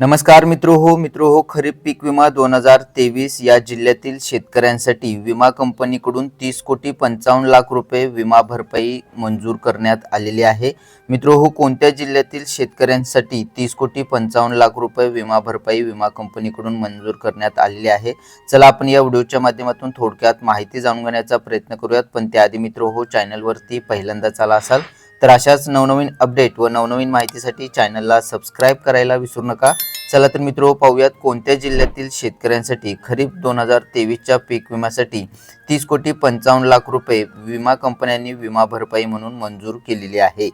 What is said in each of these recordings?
नमस्कार मित्र हो मित्र हो खरीप पीक विमा दोन हजार तेवीस या जिल्ह्यातील शेतकऱ्यांसाठी विमा कंपनीकडून तीस कोटी पंचावन्न लाख रुपये विमा भरपाई मंजूर करण्यात आलेली आहे. मित्र हो कोणत्या जिल्ह्यातील शेतकऱ्यांसाठी तीस कोटी पंचावन्न लाख रुपये विमा भरपाई विमा कंपनीकडून मंजूर करण्यात आलेली आहे? चला आपण या व्हिडिओच्या माध्यमातून थोडक्यात माहिती जाणून घेण्याचा प्रयत्न करूयात. पण त्याआधी मित्र हो चॅनलवरती पहिल्यांदा आला असाल तर अशाच नवनवीन अपडेट व नवनवीन माहितीसाठी चॅनलला सबस्क्राईब करायला विसरू नका. चला तर मित्र पाहूयात कोणत्या जिल्ह्यातील शेतकऱ्यांसाठी खरीप दोन हजार तेवीसच्या पीक विम्यासाठी तीस कोटी पंचावन्न लाख रुपये विमा कंपन्यांनी विमा भरपाई म्हणून मंजूर केलेली आहे.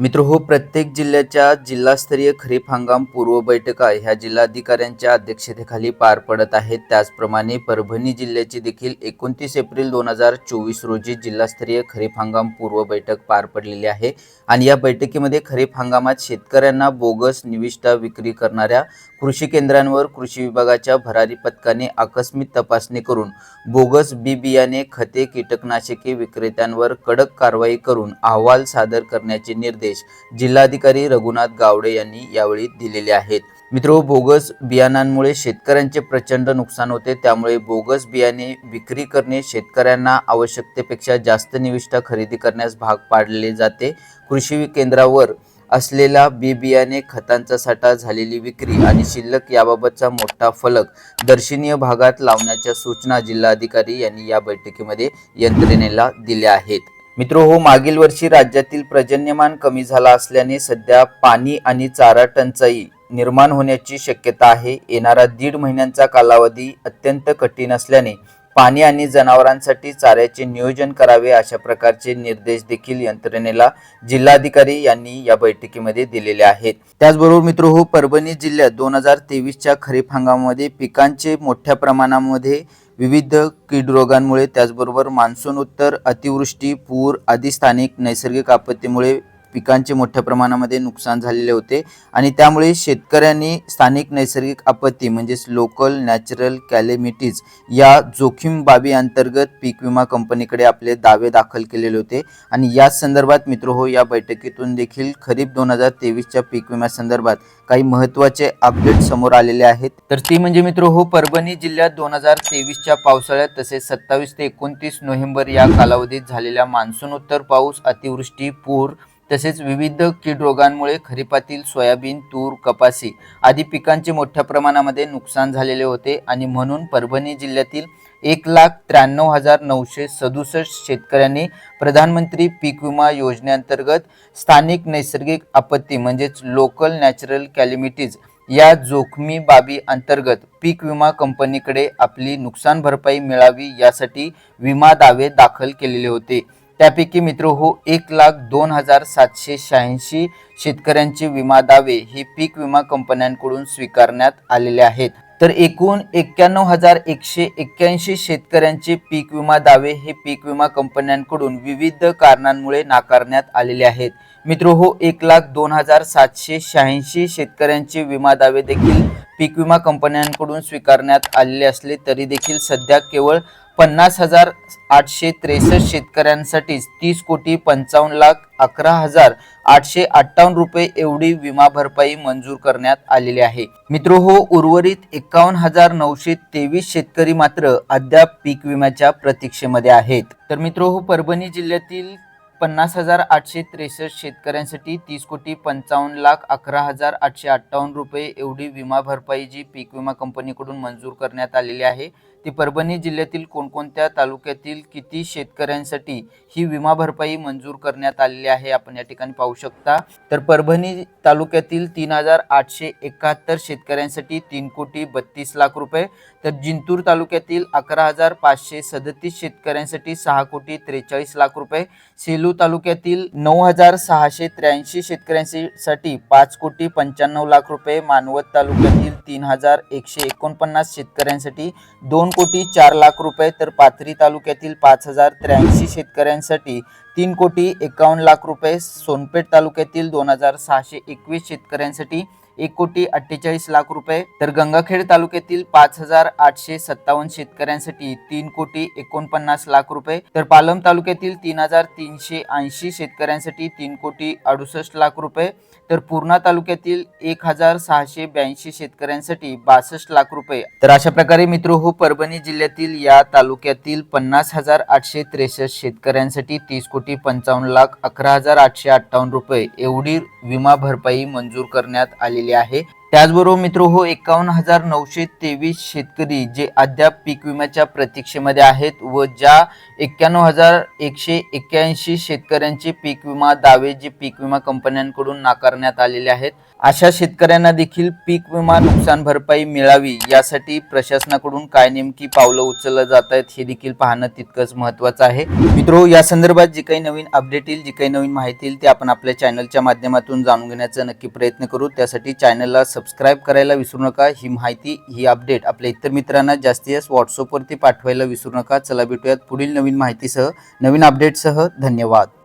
मित्र हो प्रत्येक जिल्ह्याच्या जिल्हास्तरीय खरीप हंगाम पूर्व बैठका ह्या जिल्हाधिकाऱ्यांच्या अध्यक्षतेखाली पार पडत आहेत त्याचप्रमाणे परभणी जिल्ह्याची देखील एकोणतीस एप्रिल दोन हजार चोवीस रोजी जिल्हास्तरीय खरीप हंगाम पूर्व बैठक पार पडलेली आहे. आणि या बैठकीमध्ये खरीप हंगामात शेतकऱ्यांना बोगस निविष्ठा विक्री करणाऱ्या कृषी केंद्रांवर कृषी विभागाच्या भरारी पथकाने आकस्मिक तपासणी करून बोगस बी बियाणे खते कीटकनाशके विक्रेत्यांवर कडक कारवाई करून अहवाल सादर करण्याचे निर्देश जिल्हाधिकारी रघुनाथ गावडे यांनी यावेळी दिलेले आहेत. मित्रो बोगस बियाणांमुळे शेतकऱ्यांचे प्रचंड नुकसान होते. त्यामुळे बोगस बियाणे विक्री करणे शेतकऱ्यांना आवश्यकतेपेक्षा जास्त निविष्ठा खरेदी करण्यास भाग पाडले जाते. कृषी केंद्रावर असलेला बी बियाणे खतांचा साठा झालेली विक्री आणि शिल्लक याबाबतचा मोठा फलक दर्शनीय भागात लावण्याच्या सूचना जिल्हाधिकारी यांनी या बैठकीमध्ये यंत्रणेला दिल्या आहेत. मित्र हो मागील वर्षी राज्यातील पर्जन्यमान कमी झाला असल्याने सध्या पाणी आणि चारा टंचाई निर्माण होण्याची शक्यता आहे. येणारा दीड महिन्यांचा कालावधी अत्यंत कठीण असल्याने पाणी आणि जनावरांसाठी चाऱ्याचे नियोजन करावे अशा प्रकारचे निर्देश देखील यंत्रणेला जिल्हाधिकारी यांनी या बैठकीमध्ये दिलेले आहेत. त्याचबरोबर मित्र हो परभणी जिल्ह्यात दोन हजार तेवीसच्या खरीप हंगामामध्ये पिकांचे मोठ्या प्रमाणामध्ये विविध कीड रोगांमुळे त्याचबरोबर मान्सून उत्तर अतिवृष्टी पूर आदी स्थानिक नैसर्गिक आपत्तीमुळे पिकांचे मोठ्या प्रमाणामध्ये नुकसान झालेले होते. आणि त्यामुळे शेतकऱ्यांनी स्थानिक नैसर्गिक आपत्ती म्हणजेच लोकल नॅचरल कॅलेमिटीज या जोखीम बाबी अंतर्गत पीक विमा कंपनीकडे आपले दावे दाखल केलेले होते. आणि याच संदर्भात मित्र हो या बैठकीतून देखील खरीप दोन हजार तेवीसच्या पीक विम्यासंदर्भात काही महत्त्वाचे अपडेट समोर आलेले आहेत. तर ती म्हणजे मित्र हो परभणी जिल्ह्यात दोन हजार तेवीसच्या पावसाळ्यात तसेच सत्तावीस ते एकोणतीस नोव्हेंबर या कालावधीत झालेल्या मान्सूनोत्तर पाऊस अतिवृष्टी पूर तसेच विविध कीड रोगांमुळे खरीपातील सोयाबीन तूर कपासी आदी पिकांचे मोठ्या प्रमाणामध्ये नुकसान झालेले होते आणि म्हणून परभणी जिल्ह्यातील एक लाख त्र्याण्णव हजार नऊशे सदुसष्ट शेतकऱ्यांनी प्रधानमंत्री पीक विमा योजनेअंतर्गत स्थानिक नैसर्गिक आपत्ती म्हणजेच लोकल नॅचरल कॅलिमिटीज या जोखमी बाबी अंतर्गत पीक विमा कंपनीकडे आपली नुकसान भरपाई मिळावी यासाठी विमा दावे दाखल केलेले होते. त्यापैकी मित्र हो एक लाख दोन हजार सातशे शहाऐंशी शेतकऱ्यांचे विमा दावे हे पीक विमा कंपन्यांकडून स्वीकारण्यात आलेले आहेत. तर एकूण एक्क्याण्णव हजार एकशे एक्क्याऐंशी शेतकऱ्यांचे पीक विमा दावे हे पीक विमा कंपन्यांकडून विविध कारणांमुळे नाकारण्यात आलेले आहेत. मित्र हो एक लाख दोन हजार सातशे शहाऐंशी शेतकऱ्यांचे विमा दावे देखील पीक विमा कंपन्यांकडून स्वीकारण्यात आलेले असले तरी देखील सध्या केवळ पन्नास हजार आठशे त्रेसष्ट शेतकऱ्यांसाठीच तीस कोटी पंचावन्न लाख अकरा हजार आठशे अठ्ठावन्न रुपये एवढी विमा भरपाई मंजूर करण्यात आलेली आहे. मित्र हो उर्वरित एकावन्न हजार नऊशे तेवीस शेतकरी मात्र अद्याप पीक विम्याच्या प्रतीक्षेमध्ये आहेत. तर मित्र हो परभणी जिल्ह्यातील पन्नास हजार आठशे त्रेसष्ट शेतकऱ्यांसाठी तीस कोटी पंचावन्न लाख अकरा हजार आठशे अठ्ठावन्न रुपये एवढी विमा भरपाई जी पीक विमा कंपनीकडून मंजूर करण्यात आलेली आहे. ती परभणी जिल्ह्यातील कोणकोणत्या तालुक्यातील किती शेतकऱ्यांसाठी ही विमा भरपाई मंजूर करण्यात आलेली आहे आपण या ठिकाणी पाहू शकता. तर परभणी तालुक्यातील तीन हजार आठशे एकाहत्तर शेतकऱ्यांसाठी तीन कोटी बत्तीस लाख रुपये तर जिंतूर तालुक्यातील अकरा हजार पाचशे सदतीस शेतकऱ्यांसाठी सहा कोटी त्रेचाळीस लाख रुपये सेलू तालुक्यातील नऊ हजार सहाशे त्र्याऐंशी शेतकऱ्यांसाठी पाच कोटी पंच्याण्णव लाख रुपये मानवत तालुक्यातील तीन हजार एकशे एकोणपन्नास शेतकऱ्यांसाठी दोन कोटी चार लाख रुपये तर पाथरी तालुक्यातील पाच हजार त्र्याऐंशी शेतकऱ्यांसाठी तीन कोटी एकावन्न लाख रुपये सोनपेठ तालुक्यातील दोन हजार सहाशे एकवीस शेतकऱ्यांसाठी एक कोटी अठ्ठेचाळीस लाख रुपये. तर गंगाखेड तालुक्यातील पाच हजार आठशे सत्तावन्न शेतकऱ्यांसाठी तीन कोटी एकोणपन्नास लाख रुपये. तर पालम तालुक्यातील तीन हजार तीनशे ऐंशी शेतकऱ्यांसाठी तीन कोटी अडुसष्ट लाख रुपये. तर पूर्णा तालुक्यातील एक हजार सहाशे ब्याऐंशी शेतकऱ्यांसाठी बासष्ट लाख रुपये. तर अशा प्रकारे मित्र हो परभणी जिल्ह्यातील या तालुक्यातील पन्नास हजार आठशे त्रेसष्ट शेतकऱ्यांसाठी तीस कोटी पंचावन्न लाख अकरा हजार आठशे अठ्ठावन्न रुपये. एवढी विमा भरपाई मंजूर करण्यात आलेली आहे. त्याचबरोबर मित्र हो एकावन्न हजार नऊशे तेवीस शेतकरी जे अद्याप पीक विम्याच्या प्रतीक्षेमध्ये आहेत व ज्या एक्क्याण्णव हजार एकशे एक्क्याऐंशी शेतकऱ्यांचे पीक विमा दावे जे पीक विमा कंपन्यांकडून नाकारण्यात आलेले आहेत अशा शेतकऱ्यांना देखील पीक विमा नुकसान भरपाई मिळावी यासाठी प्रशासनाकडून काय नेमकी पावलं उचललं जात आहेत हे देखील पाहणं तितकंच महत्वाचं आहे. मित्रो या संदर्भात जी काही नवीन अपडेट येईल जी काही नवीन माहिती येईल ते आपण आपल्या चॅनलच्या माध्यमातून जाणून घेण्याचा नक्की प्रयत्न करू. त्यासाठी चॅनलला सबस्क्राईब करायला विसरू नका. ही माहिती ही अपडेट आपल्या इतर मित्रांना जास्तीत जास्त व्हॉट्सअपवरती पाठवायला विसरू नका. चला भेटूयात पुढील नवीन माहितीसह. नवीन अपडेटसह धन्यवाद.